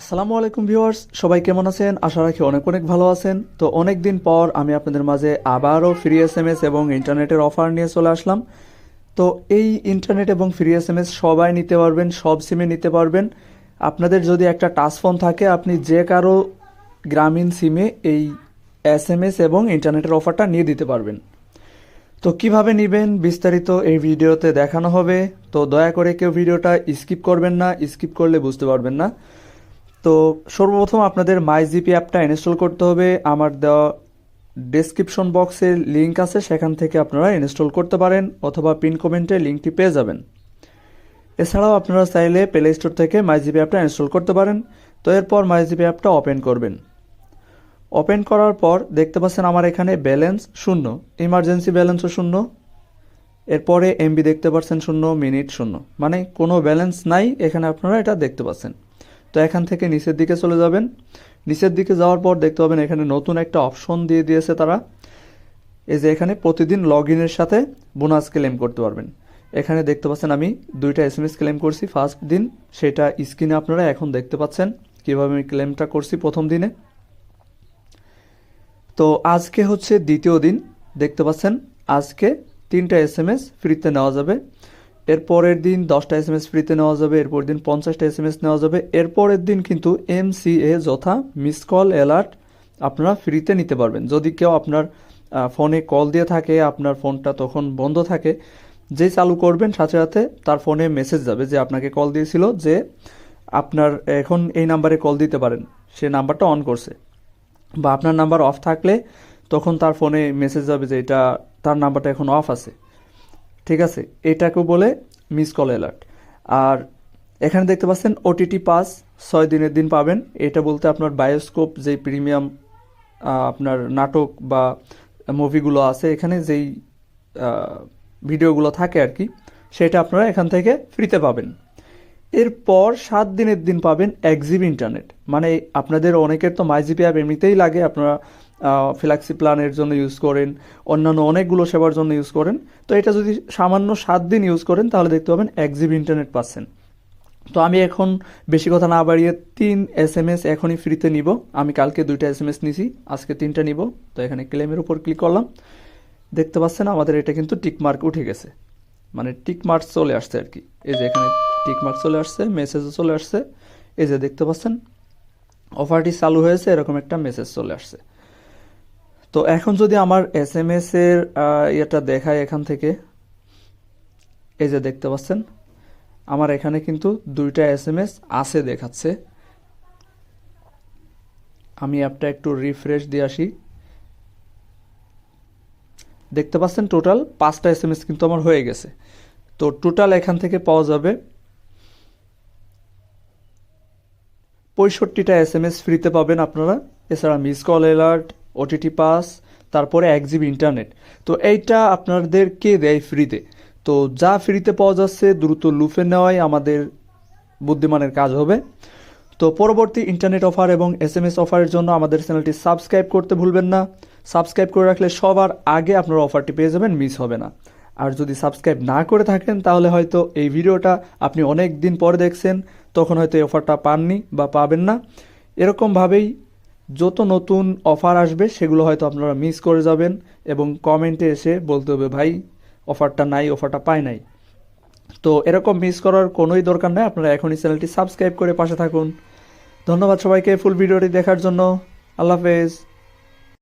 আসসালামু আলাইকুম ভিউয়ার্স, সবাই কেমন আছেন? আশা রাখি অনেক অনেক ভালো আছেন। তো অনেক দিন পর আমি আপনাদের মাঝে আবারও ফ্রি এস এম এস এবং ইন্টারনেটের অফার নিয়ে চলে আসলাম। তো এই ইন্টারনেট এবং ফ্রি এস এম এস সবাই নিতে পারবেন, সব সিমে নিতে পারবেন। আপনাদের যদি একটা টাচ ফোন থাকে, আপনি যে কারও গ্রামীণ সিমে এই এস এম এস এবং ইন্টারনেটের অফারটা নিয়ে দিতে পারবেন। তো কীভাবে নেবেন বিস্তারিত এই ভিডিওতে দেখানো হবে। তো দয়া করে কেউ ভিডিওটা স্কিপ করবেন না, স্কিপ করলে বুঝতে পারবেন না। তো সর্বপ্রথম আপনাদের মাই জিপি অ্যাপটা ইনস্টল করতে হবে। আমার দেওয়া ডেসক্রিপশন বক্সে লিঙ্ক আছে, সেখান থেকে আপনারা ইনস্টল করতে পারেন অথবা পিন কমেন্টে লিঙ্কটি পেয়ে যাবেন। এছাড়াও আপনারা চাইলে প্লে স্টোর থেকে মাই জিপি অ্যাপটা ইনস্টল করতে পারেন। তো এরপর মাই জিপি অ্যাপটা ওপেন করবেন। ওপেন করার পর দেখতে পাচ্ছেন আমার এখানে ব্যালেন্স শূন্য ইমার্জেন্সি ব্যালেন্সও শূন্য, এরপরে এমবি দেখতে পাচ্ছেন শূন্য মিনিট শূন্য মানে কোনো ব্যালেন্স নাই, এখানে আপনারা এটা দেখতে পাচ্ছেন। তো এখান থেকে নিচের দিকে চলে যাবেন। নিচের দিকে যাওয়ার পর দেখতে পাবেন এখানে নতুন একটা অপশন দিয়ে দিয়েছে তারা। এই যে এখানে প্রতিদিন লগ ইনের সাথে বোনাস ক্লেম করতে পারবেন। এখানে দেখতে পাচ্ছেন আমি দুইটা এস এম এস ক্লেম করছি। ফার্স্ট দিন সেটা স্ক্রিনে আপনারা এখন দেখতে পাচ্ছেন কীভাবে আমি ক্লেমটা করছি প্রথম দিনে। তো আজকে হচ্ছে দ্বিতীয় দিন। দেখতে পাচ্ছেন আজকে তিনটা এস এম এস ফ্রিতে নেওয়া যাবে। এরপরের দিন দশটা এস এম এস ফ্রিতে নেওয়া যাবে এরপর দিন পঞ্চাশটা এস এম এস নেওয়া যাবে এরপরের দিন কিন্তু এম সি এ যথা মিস কল অ্যালার্ট আপনারা ফ্রিতে নিতে পারবেন। যদি কেউ আপনার ফোনে কল দিয়ে থাকে, আপনার ফোনটা তখন বন্ধ থাকে, যে চালু করবেন সাথে সাথে তার ফোনে মেসেজ যাবে যে আপনাকে কল দিয়েছিল যে আপনার এখন এই নাম্বারে কল দিতে পারেন। সে নাম্বারটা অন করছে। বা আপনার নাম্বার অফ থাকলে তখন তার ফোনে মেসেজ যাবে যে এটা, তার নাম্বারটা এখন অফ আছে। ঠিক আছে? এটাকেও বলে মিস কল অ্যালার্ট আর এখানে দেখতে পাচ্ছেন ওটিটি পাস ছয় দিনের দিন পাবেন। এটা বলতে আপনার বায়োস্কোপ যেই প্রিমিয়াম আপনার নাটক বা মুভিগুলো আছে, এখানে যেই ভিডিওগুলো থাকে আর কি, সেটা আপনারা এখান থেকে ফ্রিতে পাবেন। এরপর সাত দিনের দিন পাবেন এক জিবি ইন্টারনেট। মানে আপনাদের অনেকের তো মাই জিবি অ্যাপ এমনিতেই লাগে, আপনারা ফ্ল্যাক্সি প্ল্যানের জন্য ইউজ করেন, অন্যান্য অনেকগুলো সেবার জন্য ইউজ করেন। তো এটা যদি সামান্য সাত দিন ইউজ করেন, তাহলে দেখতে পাবেন এক জিবি ইন্টারনেট পাচ্ছেন। তো আমি এখন বেশি কথা না বাড়িয়ে তিন এস এম এস এখনই ফ্রিতে নিব। আমি কালকে দুইটা এস এম এস নিছি, আজকে তিনটা নিব। তো এখানে ক্লেমের উপর ক্লিক করলাম। দেখতে পাচ্ছেন আমাদের এটা কিন্তু টিক মার্ক উঠে গেছে। মানে টিক মার্ক চলে আসছে আর কি। এই যে এখানে টিক মার্ক চলে আসছে মেসেজও চলে আসছে। এই যে দেখতে পাচ্ছেন অফারটি চালু হয়েছে, এরকম একটা মেসেজ চলে আসছে। তো এখন যদি আমার এস এম এস এর ইয়েটা দেখায় এখান থেকে, এই যে দেখতে পাচ্ছেন, আমার এখানে কিন্তু দুইটা এস এম এস আছে দেখাচ্ছে। আমি অ্যাপটা একটু রিফ্রেশ দিয়ে আসি। দেখতে পাচ্ছেন টোটাল পাঁচটা এস এম এস কিন্তু আমার হয়ে গেছে। তো টোটাল এখান থেকে পাওয়া যাবে পঁয়ষট্টিটা এস এম এস ফ্রিতে পাবেন আপনারা। এছাড়া miss call alert OTT pass তারপরে এক জিবি ইন্টারনেট তো এইটা আপনাদের কে দেয় ফ্রিতে তো যা ফ্রিতে পাওয়া যাচ্ছে দ্রুত লুফে নেওয়াই আমাদের বুদ্ধিমানের কাজ হবে। তো পরবর্তী ইন্টারনেট অফার এবং এস এম এস অফারের জন্য আমাদের চ্যানেলটি সাবস্ক্রাইব করতে ভুলবেন না। সাবস্ক্রাইব করে রাখলে সবার আগে আপনারা অফারটি পেয়ে যাবেন মিস হবে না। আর যদি সাবস্ক্রাইব না করে থাকেন, তাহলে হয়তো এই ভিডিওটা আপনি অনেক দিন পরে দেখছেন, তখন হয়তো এই অফারটা পাননি বা পাবেন না। এরকমভাবেই যত নতুন অফার আসবে, সেগুলো হয়তো আপনারা মিস করে যাবেন এবং কমেন্টে এসে বলতে হবে, ভাই অফারটা নাই অফারটা পাই নাই। তো এরকম মিস করার কোনোই দরকার নাই, আপনারা এখনই চ্যানেলটি সাবস্ক্রাইব করে পাশে থাকুন। ধন্যবাদ সবাইকে ফুল ভিডিওটি দেখার জন্য। আল্লাহ হাফেজ।